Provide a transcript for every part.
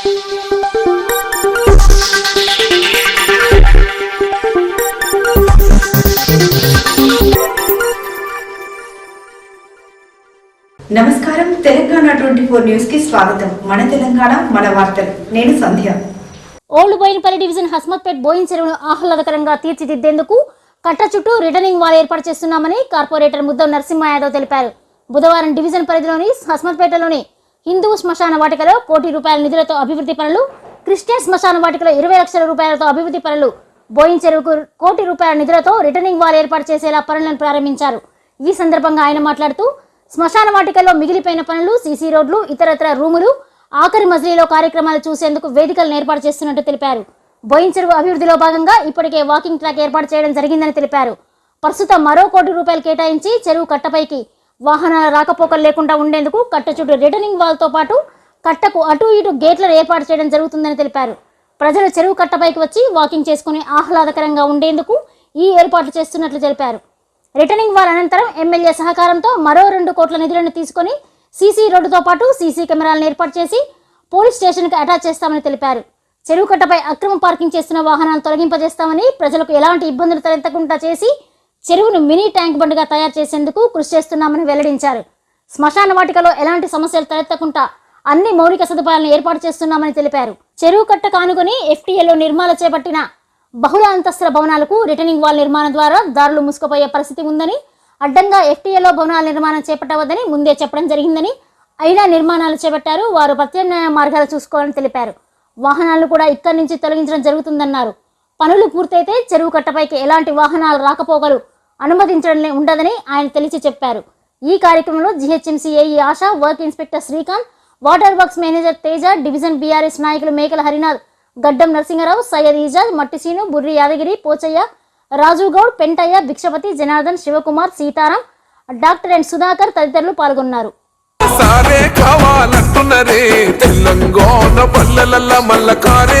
నమస్కారం. Telangana twenty four న్యూస్కి స్వాగతం. మన తెలంగాణ మన వార్తలు. నేను సంధ్య. ఓల్డ్ బోయినపల్లి డివిజన్ హస్మత్పేట్ బోయిన్ చెరువును ఆహ్లాదకరంగా తీర్చిదిద్దేందుకు కట్ట చుట్టూ రిటర్నింగ్ వాల్ ఏర్పాటు చేస్తున్నామని కార్పొరేటర్ ముద్దం నరసింహ యాదవ్ తెలిపారు. బుధవారం డివిజన్ పరిధిలోని హస్మత్పేటలోని హిందూ శ్మశాన వాటికలో కోటి రూపాయల నిధులతో అభివృద్ధి పనులు క్రిస్టియన్ శ్మశాన వాటికలో ఇరవై లక్షల రూపాయలతో అభివృద్ధి పనులు బోయిన్ చెరువుకు కోటి రూపాయల నిధులతో రిటర్నింగ్ వాల్ ఏర్పాటు చేసేలా పనులను ప్రారంభించారు. ఈ సందర్భంగా ఆయన మాట్లాడుతూ శ్మశాన వాటికల్లో మిగిలిపోయిన పనులు సీసీ రోడ్లు ఇతరత్ర రూములు ఆఖరి మజిలీలో కార్యక్రమాలు చూసేందుకు వేదికలను ఏర్పాటు చేస్తున్నట్టు తెలిపారు. బోయిన్ చెరువు అభివృద్ధిలో భాగంగా ఇప్పటికే వాకింగ్ ట్రాక్ ఏర్పాటు చేయడం జరిగిందని తెలిపారు. ప్రస్తుతం మరో కోటి రూపాయలు కేటాయించి చెరువు కట్టపైకి వాహనాల రాకపోకలు లేకుండా ఉండేందుకు కట్ట చుట్టూ రిటర్నింగ్ వాల్తో పాటు కట్టకు అటు ఇటు గేట్లను ఏర్పాటు చేయడం జరుగుతుందని తెలిపారు. ప్రజలు చెరువు కట్టపైకి వచ్చి వాకింగ్ చేసుకుని ఆహ్లాదకరంగా ఉండేందుకు ఈ ఏర్పాట్లు చేస్తున్నట్లు తెలిపారు. రిటర్నింగ్ వాల్ అనంతరం ఎమ్మెల్యే సహకారంతో మరో రెండు కోట్ల నిధులను తీసుకొని సీసీ రోడ్డుతో పాటు సీసీ కెమెరాలను ఏర్పాటు చేసి పోలీస్ స్టేషన్కి అటాచ్ చేస్తామని తెలిపారు. చెరువు కట్టపై అక్రమ పార్కింగ్ చేస్తున్న వాహనాలు తొలగింపజేస్తామని ప్రజలకు ఎలాంటి ఇబ్బందులు తలెత్తకుండా చేసి చెరువును మినీ ట్యాంక్ బండ్గా తయారు చేసేందుకు కృషి చేస్తున్నామని వెల్లడించారు. శ్మశాన వాటికలో ఎలాంటి సమస్యలు తలెత్తకుండా అన్ని మౌలిక సదుపాయాలను ఏర్పాటు చేస్తున్నామని తెలిపారు. చెరువు కట్ట కానుకొని ఎఫ్టీఏలో నిర్మాణం చేపట్టిన బహుళ అంతస్తుల భవనాలకు రిటర్నింగ్ వాల్ నిర్మాణం ద్వారా దారులు మూసుకుపోయే పరిస్థితి ఉందని అడ్డంగా ఎఫ్టీఏలో భవనాల నిర్మాణం చేపట్టవద్దని ముందే చెప్పడం జరిగిందని అయినా నిర్మాణాలు చేపట్టారు. వారు ప్రత్యామ్నాయ మార్గాలు చూసుకోవాలని తెలిపారు. వాహనాలను కూడా ఇక్కడి నుంచి తొలగించడం జరుగుతుందన్నారు. పనులు పూర్తయితే చెరువు కట్టపైకి ఎలాంటి వాహనాలు రాకపోకలు అనుమతించడం ఉండదని ఆయన తెలిసి చెప్పారు. ఈ కార్యక్రమంలో GHMC AE Asha work inspector Srikanth water works manager Teja division BRS నాయకులు మేకల హరినాథ్ గడ్డం నరసింహరావు సయ్యద్ ఈజాద్ మట్టిసీను బుర్రి యాదగిరి పోచయ్య రాజుగౌడ్ పెంటయ్య భిక్షపతి జనార్దన్ శివకుమార్ సీతారాం డాక్టర్ ఎన్ సుధాకర్ తదితరులు పాల్గొన్నారు. సారే కావాలంటున్నరే తెలంగాణ పల్లెల మల్ల కారే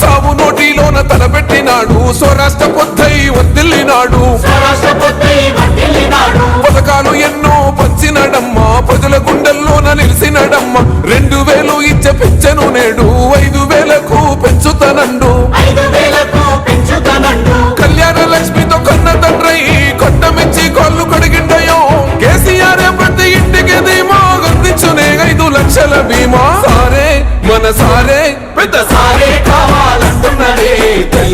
సాగు నోటిలోన తలపెట్టినాడు స్వరాష్ట్ర పొద్దై వదిలినాడు పథకాలు ఎన్నో పంచినాడమ్మ. ప్రజల గుండెల్లోన నిలిచినాడమ్మ. రెండు వేలు ఇచ్చే పెంచను నేడు ఐదు వేలకు పెంచుతానండు. కళ్యాణ లక్ష్మితో కన్న తండ్రి కాళ్ళు కడిగిండయో. కేసీఆర్ ప్రతి ఇంటికి ధీమా అందించునే ఐదు లక్షల బీమా. సారే మన సారే పెద్ద సారే కావాలంటున్నరే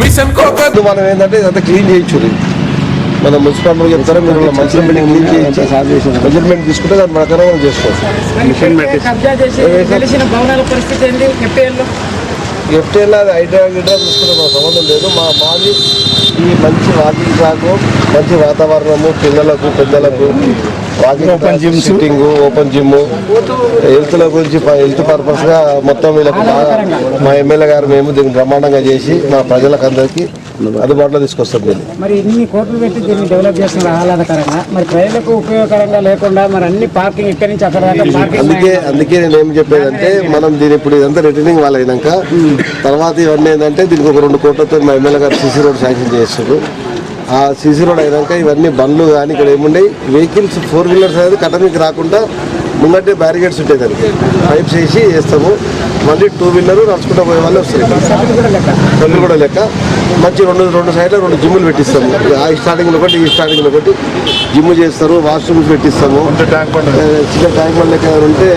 మిషన్ కోక ఇప్పుడు మనం ఏంటంటే ఇదంతా క్లీన్ చేయించుడు మన మున్సిపాలిటీ చెప్తారా మీరు మంచి బిల్డింగ్ క్లీన్ చేయించి మెజర్మెంట్ తీసుకుంటే దాని ప్రకారం మనం చేసుకోవచ్చు. ఎఫ్టీఎల్ అది హైడ్రా గిడ్రా తీసుకుంటే మా సంబంధం లేదు. మా మాది ఈ మంచి వాకింగ్ ట్రాక్ మంచి వాతావరణము పిల్లలకు పెద్దలకు. Open gym sitting open gym health గురించి హెల్త్ పర్పస్గా మొత్తం వీళ్ళకి మా ఎమ్మెల్యే గారు మేము దీన్ని బ్రహ్మాండంగా చేసి మా ప్రజలకు అందరికీ అందుబాటులో తీసుకొస్తాం మరి ఇన్ని కోట్లు పెట్టి దీన్ని డెవలప్ చేస్తున్నారు ఆహ్లాదకరంగా మరి ప్రజలకు ఉపయోగకరంగా లేకుండా మరి అన్ని పార్కింగ్ ఇక్కడి నుంచి అక్కడ అందుకే అందుకే నేను ఏం చెప్పేదంటే మనం దీని ఇప్పుడు ఇదంతా రిటర్నింగ్ వాళ్ళు అయినాక తర్వాత ఇవన్నీ ఏంటంటే దీనికి ఒక రెండు కోట్లతో మా ఎమ్మెల్యే గారు సీసీ రోడ్ శాంక్షన్ చేస్తారు ఆ సీసీ రోడ్ అయినాక ఇవన్నీ బండ్లు కానీ ఇక్కడ ఏముండే వెహికల్స్ ఫోర్ వీలర్స్ అనేది కట్టడానికి రాకుండా ముంగటే బ్యారిగేడ్స్ ఉంటాయి దానికి పైప్స్ వేసి వేస్తాము. మళ్ళీ టూ వీలర్ నడుచుకుంటూ పోయే వాళ్ళు వస్తారు కూడా లెక్క? మంచి రెండు రెండు సైడ్లో రెండు జిమ్ములు పెట్టిస్తాము. ఆ స్టార్టింగ్ ఒకటి ఈ స్టార్టింగ్ ఒకటి. జిమ్ చేస్తారు వాష్రూమ్స్ పెట్టిస్తాము. చిన్న ట్యాంక్ బండ్ లెక్క ఉంటే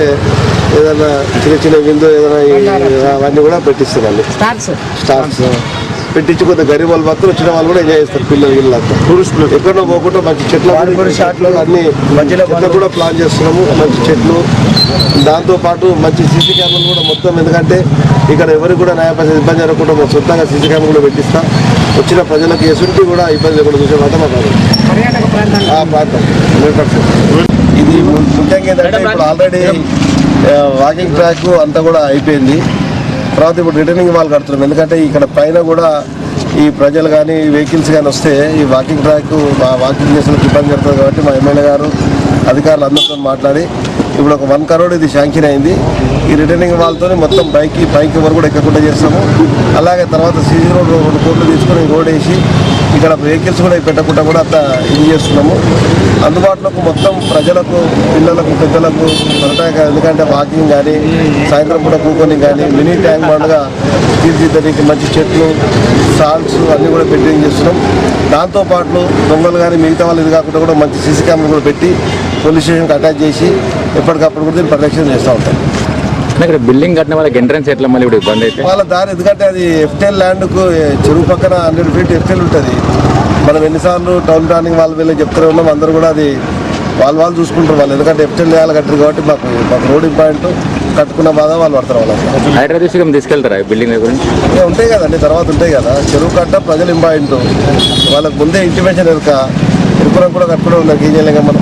ఏదైనా చిన్న చిన్న విండో ఏదైనా అవన్నీ కూడా పెట్టిస్తామండి. స్టార్ట్స్ స్టార్స్ పెట్టించి కొద్దిగా గరీబ్ వాళ్ళు మాత్రం వచ్చిన వాళ్ళు కూడా ఎంజాయ్ చేస్తారు పిల్లలు వీళ్ళంతా టూరిస్టులు ఎక్కడో పోకుండా మంచి చెట్లు షాట్లు అన్ని చెట్లు కూడా ప్లాన్ చేస్తున్నాము మంచి చెట్లు. దాంతో పాటు మంచి సీసీ కెమెరాలు కూడా మొత్తం ఎందుకంటే ఇక్కడ ఎవరికి కూడా న్యాయ పరిస్థితి ఇబ్బంది జరగకుండా మా సొంతంగా సీసీ కెమెరా కూడా పెట్టిస్తాం. వచ్చిన ప్రజలకు ఎసుంటి కూడా ఇబ్బంది లేకుండా చూసే మాకు ప్రాంతం ఆ ప్రాంతం. 100%. ఇది ముఖ్యంగా ఏంటంటే ఇప్పుడు ఆల్రెడీ వాకింగ్ ట్రాక్ అంతా కూడా అయిపోయింది. తర్వాత ఇప్పుడు రిటర్నింగ్ వాళ్ళు కడుతున్నాం. ఎందుకంటే ఇక్కడ పైన కూడా ఈ ప్రజలు కానీ వెహికల్స్ కానీ వస్తే ఈ వాకింగ్ ట్రాక్ మా వాకింగ్ చేసిన ఇబ్బంది జరుగుతుంది కాబట్టి మా ఎమ్మెల్యే గారు అధికారులు అందరితో మాట్లాడి ఇప్పుడు ఒక వన్ కరోడ్ ఇది శాంక్షన్ అయింది. ఈ రిటర్నింగ్ వాళ్ళతో మొత్తం బైక్ పైకి వరకు కూడా ఎక్కకుండా చేస్తాము. అలాగే తర్వాత సీజీ రోడ్ రెండు కోట్లు తీసుకొని రోడ్ వేసి ఇక్కడ వెహికల్స్ కూడా పెట్టకుండా కూడా అంత ఇది చేస్తున్నాము. అందుబాటులోకి మొత్తం ప్రజలకు పిల్లలకు పెద్దలకు పర్యాటక ఎందుకంటే వాకింగ్ కానీ సాయంత్రం పూట కూకొని కానీ మినీ ట్యాంక్ బండ్గా తీర్చిదిద్దడానికి మంచి చెట్లు సాల్స్ అన్నీ కూడా పెట్టి చేస్తున్నాం. దాంతోపాటు దొంగలు కానీ మిగతా వాళ్ళు ఇది కాకుండా కూడా మంచి సీసీ కెమెరా కూడా పెట్టి పోలీస్ స్టేషన్కి అటాచ్ చేసి ఎప్పటికప్పుడు కూడా దీన్ని పరిరక్షణ చేస్తూ ఉంటాం. ఇక్కడ బిల్డింగ్ కట్టిన వాళ్ళకి ఎంట్రన్స్ ఎట్లా మళ్ళీ ఇప్పుడు ఇబ్బంది అయితే? వాళ్ళ దారి ఎందుకంటే అది ఎఫ్టెల్ ల్యాండ్కు చెరువు పక్కన హండ్రెడ్ ఫీట్ ఎఫ్టెల్ ఉంటుంది. మనం ఎన్నిసార్లు టౌన్ ప్లానింగ్ వాళ్ళు వెళ్ళి చెప్తూనే ఉన్నాం. అందరూ కూడా అది వాళ్ళు వాళ్ళు చూసుకుంటారు వాళ్ళు. ఎందుకంటే ఎఫ్టెల్ చేయాలి కట్టారు కాబట్టి మాకు మాకు రోడ్ ఇంపార్టెంట్. కట్టుకున్న బాధ వాళ్ళు పడతారు వాళ్ళు హైదరాబాద్ తీసుకెళ్తారా బిల్డింగ్ గురించి ఉంటాయి కదండి. తర్వాత ఉంటాయి కదా. చెరువు కట్ట ప్రజలు ఇంపార్టెంట్. వాళ్ళకి ముందే ఇంటిమేషన్ ఎరుక ఎరుకులకు కూడా కట్టుకుని ఉన్నారు ఏం మనం